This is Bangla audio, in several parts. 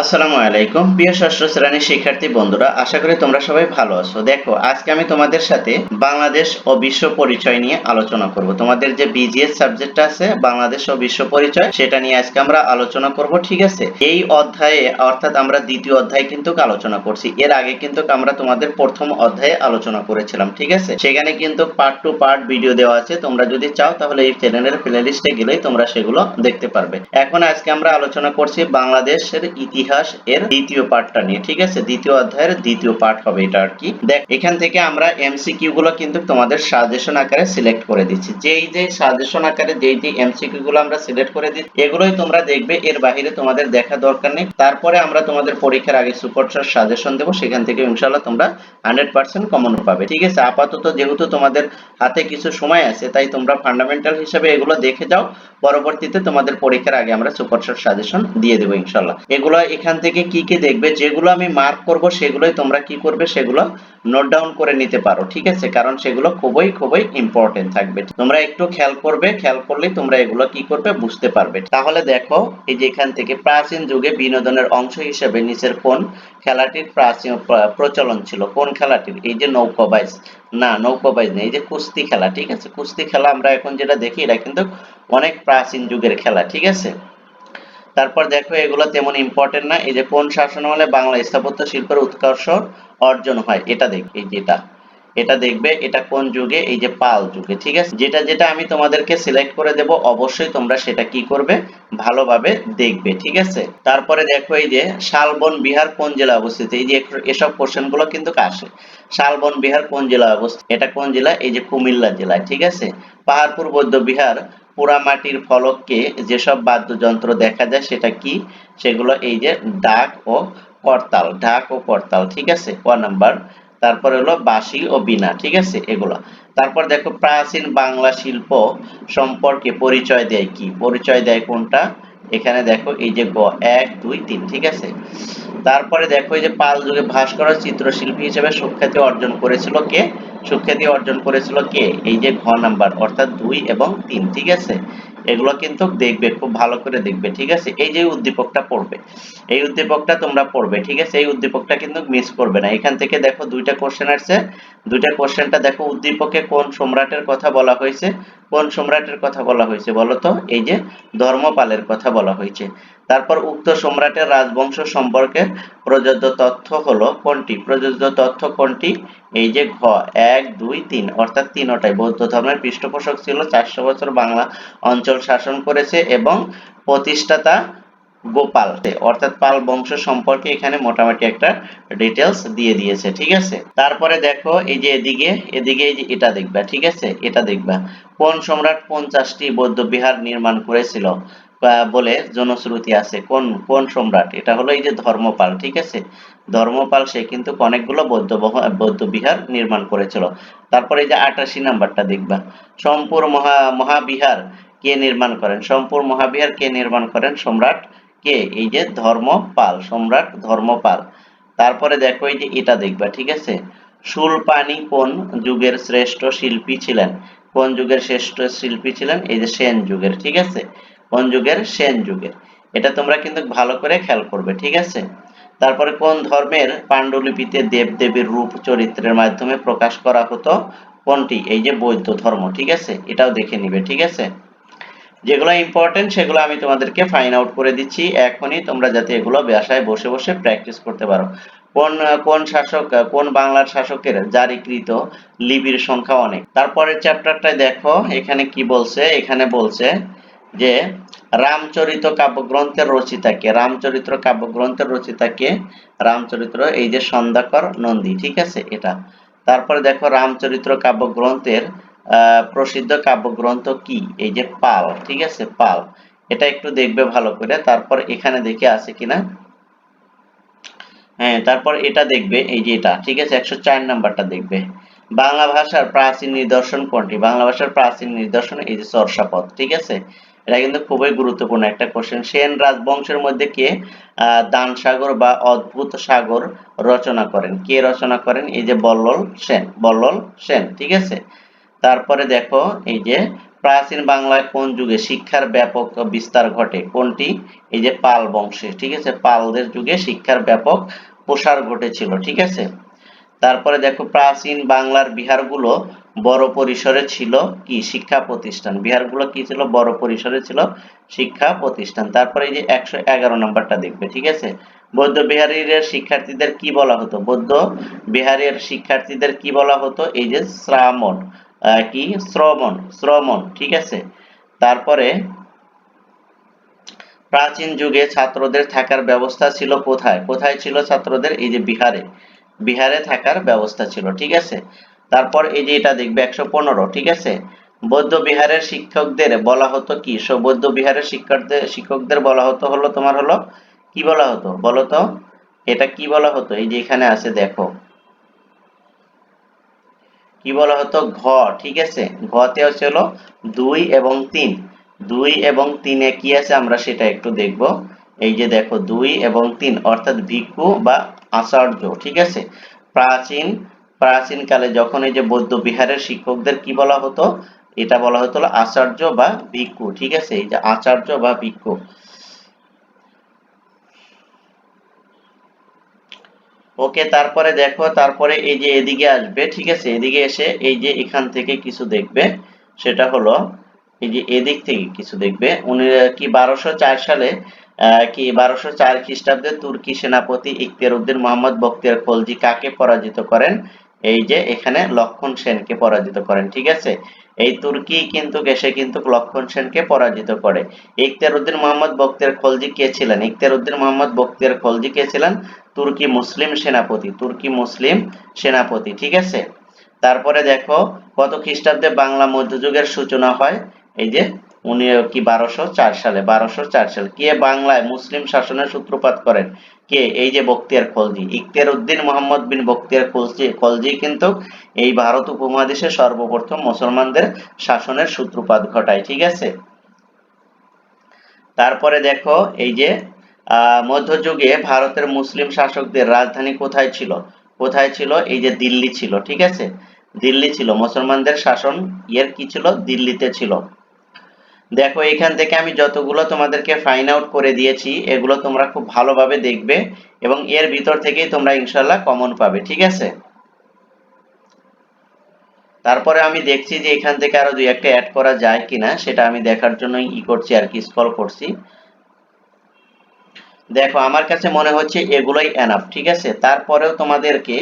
আসসালামু আলাইকুম। প্রিয় ষষ্ঠ শ্রেণির শিক্ষার্থী বন্ধুরা, আশা করি তোমরা সবাই ভালো আছো। দেখো, আজকে আমি তোমাদের সাথে বাংলাদেশ ও বিশ্ব পরিচয় নিয়ে আলোচনা করব। তোমাদের যে বিজিএস সাবজেক্টটা আছে, বাংলাদেশ ও বিশ্ব পরিচয়, সেটা নিয়ে আজকে আমরা আলোচনা করব, ঠিক আছে? এই অধ্যায়ে, অর্থাৎ আমরা দ্বিতীয় অধ্যায় কিন্তু আলোচনা করছি। এর আগে কিন্তু আমরা তোমাদের প্রথম অধ্যায়ে আলোচনা করেছিলাম, ঠিক আছে? সেখানে কিন্তু পার্ট টু পার্ট ভিডিও দেওয়া আছে। তোমরা যদি চাও, তাহলে এই চ্যানেলের প্লেলিস্টে গেলেই তোমরা সেগুলো দেখতে পারবে। এখন আজকে আমরা আলোচনা করছি বাংলাদেশের ইতিহাস এর দ্বিতীয় পার্টটা নিয়ে, ঠিক আছে? দ্বিতীয় অধ্যায়ের দ্বিতীয় পার্ট হবে এটা আর কি। দেখ, এখান থেকে আমরা এমসিকিউ গুলো কিন্তু তোমাদের সাজেশন আকারে সিলেক্ট করে দিচ্ছি। যেই যে সাজেশন আকারে যেই যে এমসিকিউ গুলো আমরা সিলেক্ট করে দিচ্ছি, এগুলোই তোমরা দেখবে, এর বাইরে তোমাদের দেখা দরকার নেই। তারপরে আমরা তোমাদের পরীক্ষার আগে সুপার সাজেশন দেবো, সেখান থেকে ইনশাআল্লাহ তোমরা হান্ড্রেড পার্সেন্ট কমন পাবে, ঠিক আছে? আপাতত যেহেতু তোমাদের হাতে কিছু সময় আছে, তাই তোমরা ফান্ডামেন্টাল হিসেবে এগুলো দেখে যাও। পরবর্তীতে তোমাদের পরীক্ষার আগে আমরা সুপার সাজেশন দিয়ে দেবো ইনশাল্লাহ এগুলো এখান থেকে কি কি দেখবে, যেগুলো আমি মার্ক করব সেগুলোই তোমরা কি করবে সেগুলো নোট ডাউন করে নিতে পারো, ঠিক আছে? কারণ সেগুলো খুবই খুবই ইম্পর্টেন্ট থাকবে। তোমরা একটু খেয়াল করবে, খেয়াল করলে তোমরা এগুলো কি করবে বুঝতে পারবে। তাহলে দেখো, এই যে এখান থেকে প্রাচীন যুগে বিনোদনের অংশ হিসেবে নিচের কোন খেলাটির প্রাচীন প্রচলন ছিল। কোন খেলাটির? এই যে নৌকাবাইজ না নৌকাবাইজ নেই এই যে কুস্তি খেলা, ঠিক আছে? কুস্তি খেলা আমরা এখন যেটা দেখি, এটা কিন্তু অনেক প্রাচীন যুগের খেলা, ঠিক আছে? তারপর দেখো, এগুলো তেমন ইম্পর্টেন্ট না। এই যে কোন শাসনামলে বাংলা স্থাপত্য শিল্পের উৎকর্ষ অর্জন হয়, এটা দেখ এই যেটা। এটা দেখবে, এটা কোন যুগে? এই যে পাল যুগে, ঠিক আছে? যেটা যেটা আমি তোমাদেরকে সিলেক্ট করে দেব, অবশ্যই তোমরা সেটা কি করবে? ভালোভাবে দেখবে, ঠিক আছে? তারপরে দেখো এই যে শালবন বিহার কোন জেলায় অবস্থিত? এই যে এসব কোশ্চেনগুলো কিন্তু আসে। শালবন বিহার কোন জেলায় অবস্থিত? এটা কোন জেলা এই যে কুমিল্লা জেলায়, ঠিক আছে? পাহাড়পুর, বৌদ্ধ বিহার, পোড়ামাটির ফলককে যেসব বাদ্যযন্ত্র দেখা যায়, সেটা কি? সেগুলো এই যে ডাক ও করতাল ঢাক ও করতাল, ঠিক আছে? ক নাম্বার? তারপর হলো বাঁশি ও বীণা, ঠিক আছে? এগুলো। তারপর দেখো প্রাচীন বাংলা শিল্প সম্পর্কে পরিচয় দেয় কি? পরিচয় দেয় কোনটা? এখানে দেখো এই যে গ, এক, দুই, তিন, ঠিক আছে? তারপরে দেখো এই যে পাল যুগে ভাস্কর চিত্রশিল্পী হিসেবে সুখ্যাতি অর্জন করেছিল কে? সুখ্যাতি অর্জন করেছিল কে? এই যে ঘ নাম্বার, অর্থাৎ দুই এবং তিন, ঠিক আছে? এগুলো কিন্তু দেখবে, খুব ভালো করে দেখবে, ঠিক আছে? এই যে উদ্দীপকটা পড়বে, এই উদ্দীপকটা তোমরা পড়বে, ঠিক আছে? এই উদ্দীপকটা কিন্তু মিস করবে না। এখান থেকে দেখো দুইটা কোশ্চেন আসছে। দুইটা কোশ্চেনটা দেখো উদ্দীপকে কোন সম্রাটের কথা বলা হয়েছে? কোন সম্রাটের কথা বলা হয়েছে বলো তো? এই যে ধর্মপালের কথা বলা হয়েছে। তারপর উক্ত সম্রাটের রাজবংশ সম্পর্কে প্রযোজ্য তথ্য হলো কোনটি? প্রযোজ্য তথ্য কোনটি? এই যে ঘ, এক, দুই, তিন, অর্থাৎ তিনটাই বৌদ্ধ ধর্মের পৃষ্ঠপোষক ছিল চারশো বছর বাংলা অঞ্চল শাসন করেছে এবং প্রতিষ্ঠাতা গোপাল। অর্থাৎ পাল বংশ সম্পর্কে এখানে মোটামুটি একটা ডিটেলস দিয়ে দিয়েছে, ঠিক আছে? তারপরে দেখো, এই যে এদিকে এদিকে এই যে এটা দেখবা, ঠিক আছে? এটা দেখবা। কোন সম্রাট পঞ্চাশটি বৌদ্ধ বিহার নির্মাণ করেছিল? বলে জনশ্রুতি আছে, কোন কোন সম্রাট? এটা হলো এই যে ধর্মপাল, ঠিক আছে? ধর্মপাল, সে কিন্তু অনেকগুলো বৌদ্ধ বৌদ্ধ বিহার নির্মাণ করেছিল। তারপরে এই যে আটাশি নাম্বারটা দেখবা। সোমপুর মহা, মহাবিহার কে নির্মাণ করেন? সোমপুর মহাবিহার কে নির্মাণ করেন? সম্রাট কে? এই যে ধর্মপাল, সম্রাট ধর্মপাল। তারপরে দেখো এই যে এটা দেখবা, ঠিক আছে? সুলপানি কোন যুগের শ্রেষ্ঠ শিল্পী ছিলেন। কোন যুগের শ্রেষ্ঠ শিল্পী ছিলেন? এই যে সেন যুগের, ঠিক আছে? কোন যুগের? সেন যুগের। এটা তোমরা কিন্তু ভালো করে খেয়াল করবে, ঠিক আছে? তারপরে কোন ধর্মের পাণ্ডুলিপিতে দেব দেবীর রূপ চরিত্রের মাধ্যমে প্রকাশ করা হতো? কোনটি? এই যে বৌদ্ধ ধর্ম, ঠিক আছে? এটাও দেখে নিবে, ঠিক আছে? যেগুলো ইম্পর্টেন্ট সেগুলো আমি তোমাদেরকে ফাইন আউট করে দিচ্ছি। এখনই তোমরা যাতে এগুলো বাসায় বসে বসে প্র্যাকটিস করতে পারো। কোন কোন শাসক, কোন বাংলার শাসকের জারিকৃত লিপির সংখ্যা অনেক। তারপরের চ্যাপ্টারটায় দেখো, এখানে কি বলছে? এখানে বলছে যে, রামচরিত কাব্যগ্রন্থের রচিতাকে রামচরিত্র কাব্যগ্রন্থের রচিতাকে রামচরিত্র এই যে সন্ধ্যাকর নন্দী, ঠিক আছে? এটা। তারপরে দেখো রামচরিত্র কাব্যগ্রন্থের প্রসিদ্ধ কাব্যগ্রন্থ কি? এই যে পাল, ঠিক আছে? পাল। এটা একটু দেখবে ভালো করে। তারপর এখানে দেখে আছে কিনা? হ্যাঁ তারপর এটা দেখবে, এই যে এটা, ঠিক আছে? একশো চার নাম্বারটা দেখবে। বাংলা ভাষার প্রাচীন নিদর্শন কোনটি? বাংলা ভাষার প্রাচীন নিদর্শন, এই যে চর্যাপদ ঠিক আছে? এটা কিন্তু খুবই গুরুত্বপূর্ণ একটা কোশ্চেন সেন রাজবংশের মধ্যে কে দান সাগর বা অদ্ভুত সাগর রচনা করেন? কে রচনা করেন? এই যে বল্লল সেন বল্লল সেন, ঠিক আছে? তারপরে দেখো, এই যে প্রাচীন বাংলায় কোন যুগে শিক্ষার ব্যাপক বিস্তার ঘটে? কোনটি? এই যে পাল বংশে, ঠিক আছে? পালদের যুগে শিক্ষার ব্যাপক প্রসার ঘটেছিল, ঠিক আছে? তারপরে দেখো, প্রাচীন বাংলার বিহারগুলো বড় পরিসরে ছিল কি? শিক্ষা প্রতিষ্ঠান। বিহারগুলো কি ছিল? বড় পরিসরে ছিল শিক্ষা প্রতিষ্ঠান। তারপরে এই যে একশো এগারো নম্বরটা দেখবে, ঠিক আছে? বৌদ্ধ বিহারের শিক্ষার্থীদের কি বলা হতো? বৌদ্ধ বিহারের শিক্ষার্থীদের কি বলা হতো? এই যে শ্রামণ কি? শ্রমণ শ্রমণ ঠিক আছে? তারপরে প্রাচীন যুগে ছাত্রদের থাকার ব্যবস্থা ছিল কোথায়? কোথায় ছিল ছাত্রদের? এই যে বিহারে। বিহারে থাকার ব্যবস্থা ছিল, ঠিক আছে? তারপর এই যে এটা দেখবে একশো পনেরো, ঠিক আছে? বৌদ্ধ বিহারের শিক্ষকদের বলা হতো কি? বৌদ্ধ বিহারের শিক্ষকদের শিক্ষকদের বলা হতো হলো, তোমার হলো, কি বলা হতো? বলো তো, এটা কি বলা হতো? এই যে এখানে আছে, দেখো। কি বলা হতো? ঘ, ঠিক আছে? ঘতে হচ্ছে হলো দুই এবং তিন। দুই এবং তিনে কি আছে? আমরা সেটা একটু দেখব। এই যে দেখো, দুই এবং তিন, অর্থাৎ ভিক্ষু বা আচার্য, ঠিক আছে? প্রাচীন প্রাচীন কালে যখন এই যে বৌদ্ধ বিহারের শিক্ষকদের কি বলা হতো? এটা বলা হতো আচার্য বা ভিক্ষু, ঠিক আছে? এই যে আচার্য বা ভিক্ষু। ওকে, তারপরে দেখো, তারপরে এই যে এদিকে আসবে, ঠিক আছে? এদিকে এসে এই যে এখান থেকে কিছু দেখবে, সেটা হলো এই যে এদিক থেকে কিছু দেখবে। উনি কি বারোশো চার সালে কি বারোশো চার খ্রিস্টাব্দে তুর্কি সেনাপতি ইখতিয়ার উদ্দিন মোহাম্মদ বক্তিয়ার খলজি কাকে পরাজিত করেন? এই যে এখানে লক্ষণ সেনকে পরাজিত করেন, ঠিক আছে? এই তুর্কি কিন্তু এসে কিন্তু লক্ষণ সেনকে পরাজিত করে। ইখতিয়ার উদ্দিন মোহাম্মদ বখতিয়ার খলজি কে ছিলেন? ইখতিয়ার উদ্দিন মোহাম্মদ বখতিয়ার খলজি কে ছিলেন? তুর্কি মুসলিম সেনাপতি, তুর্কি মুসলিম সেনাপতি, ঠিক আছে? তারপরে দেখো, কত খ্রিস্টাব্দে বাংলা মধ্যযুগের সূচনা হয়? এই যে, উনি কি, বারোশো চার সালে, বারোশো চার সালে। কে বাংলায় মুসলিম শাসনের সূত্রপাত করেন? কে এই যে বখতিয়ার খলজি ইখতিয়ার উদ্দিন মোহাম্মদ বিন বখতিয়ার খলজি খলজি কিন্তু এই ভারত উপমহাদেশে সর্বপ্রথম মুসলমানদের শাসনের সূত্রপাত ঘটায়, ঠিক আছে? তারপরে দেখো, এই যে মধ্যযুগে ভারতের মুসলিম শাসকদের রাজধানী কোথায় ছিল? কোথায় ছিল? এই যে দিল্লি ছিল, ঠিক আছে? দিল্লি ছিল। মুসলমানদের শাসন ইয়ের কি ছিল? দিল্লিতে ছিল। দেখো, এখান থেকে আমি যতগুলো তোমাদেরকে ফাইন আউট করে দিয়েছি, এগুলো তোমরা খুব ভালোভাবে দেখবে এবং এর ভিতর থেকেই তোমরা ইনশাল্লাহ কমন পাবে, ঠিক আছে? তারপরে আমি দেখছি যে এখান থেকে আরও দুই একটা অ্যাড করা যায় কিনা, সেটা আমি দেখার জন্য ই করছি আর কি স্কল করছি। দেখো, আমার কাছে মনে হচ্ছে এগুলোই এনাফ ঠিক আছে? তারপরেও তোমাদেরকে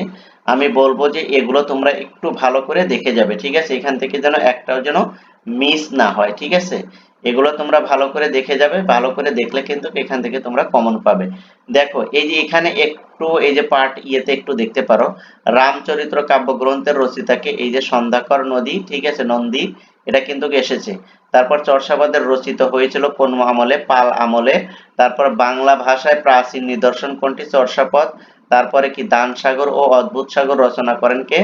আমি বলব যে এগুলো তোমরা একটু ভালো করে দেখে যাবে, ঠিক আছে? এখান থেকে যেন একটাও যেন মিস না হয়, ঠিক আছে? এগুলো তোমরা ভালো করে দেখে যাবে, ভালো করে দেখলে কিন্তু এখান থেকে তোমরা কমন পাবে। দেখো, এই যে এখানে একটু, এই যে পার্ট ইয়েতে একটু দেখতে পারো, রামচরিত্র কাব্যগ্রন্থের রচিতাকে এই যে সন্ধ্যাকর নদী, ঠিক আছে, নন্দী, এটা কিন্তু এসেছে। তারপর চর্যাপদের রচিত হয়েছিল কোন আমলে, পাল আমলে। তারপর বাংলা ভাষায় প্রাচীন নিদর্শন কোনটি? চর্যাপদ তারপরে কি দান সাগর ও অদ্ভুত সাগর রচনা করেন কে?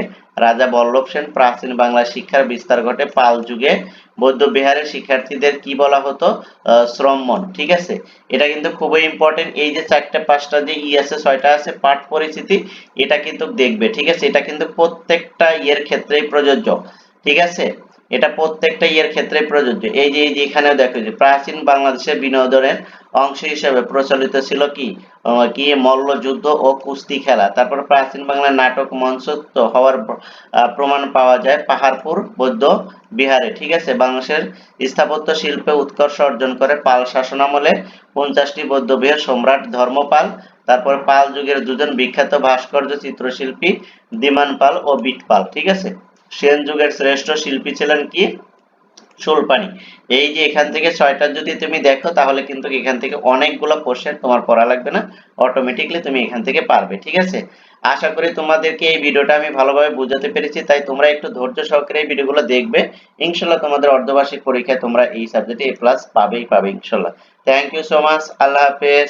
রাজা বল্লভ সেন, প্রাচীন বাংলা শিক্ষার বিস্তার ঘটে পাল যুগে। বৌদ্ধ বিহারের শিক্ষার্থীদের কি বলা হতো? শ্রমণ ঠিক আছে? এটা কিন্তু খুবই ইম্পর্টেন্ট এই যে চারটা পাঁচটা যে ই আছে, ছয়টা আছে, পাঠ পরিচিতি এটা কিন্তু দেখবে, ঠিক আছে? এটা কিন্তু প্রত্যেকটা ইয়ের ক্ষেত্রেই প্রযোজ্য, ঠিক আছে? এটা প্রত্যেকটা ইয়ের ক্ষেত্রে প্রযোজ্য। এই যে এই যে এখানেও দেখো যে, প্রাচীন বাংলাদেশের বিনোদনের অংশ হিসেবে প্রচলিত ছিল কি? কি? মল্লযুদ্ধ ও কুস্তি খেলা। তারপর প্রাচীন বাংলা নাটক মঞ্চস্থ হওয়ার প্রমাণ পাওয়া যায় পাহাড়পুর, বৌদ্ধ বিহারে। ঠিক আছে? বাংলাদেশের স্থাপত্য শিল্পে উৎকর্ষ অর্জন করে পাল শাসনামলে পঞ্চাশটি বৌদ্ধ বিহার, সম্রাট ধর্মপাল, তারপর পাল যুগের দুজন বিখ্যাত ভাস্কর্য চিত্রশিল্পী দিমান পাল ও বিট পাল ঠিক আছে? সেন যুগের শ্রেষ্ঠ শিল্পী ছিলেন কি? সুলপানি। এই যে এখান থেকে ছয়টা যদি তুমি দেখো, তাহলে কিন্তু এখান থেকে অনেকগুলো কোশ্চেন তোমার পড়া লাগবে না। অটোমেটিকলি তুমি এখান থেকে পারবে, ঠিক আছে? আশা করি তোমাদেরকে এই ভিডিওটা আমি ভালোভাবে বোঝাতে পেরেছি, তাই তোমরা একটু ধৈর্য সহকারে এই ভিডিওগুলো দেখবে। ইনশাল্লাহ তোমাদের অর্ধবার্ষিক পরীক্ষায় তোমরা এই সাবজেক্টে এ প্লাস পাবেই পাবে, ইনশাল্লাহ। Thank you so much Allah হাফেজ।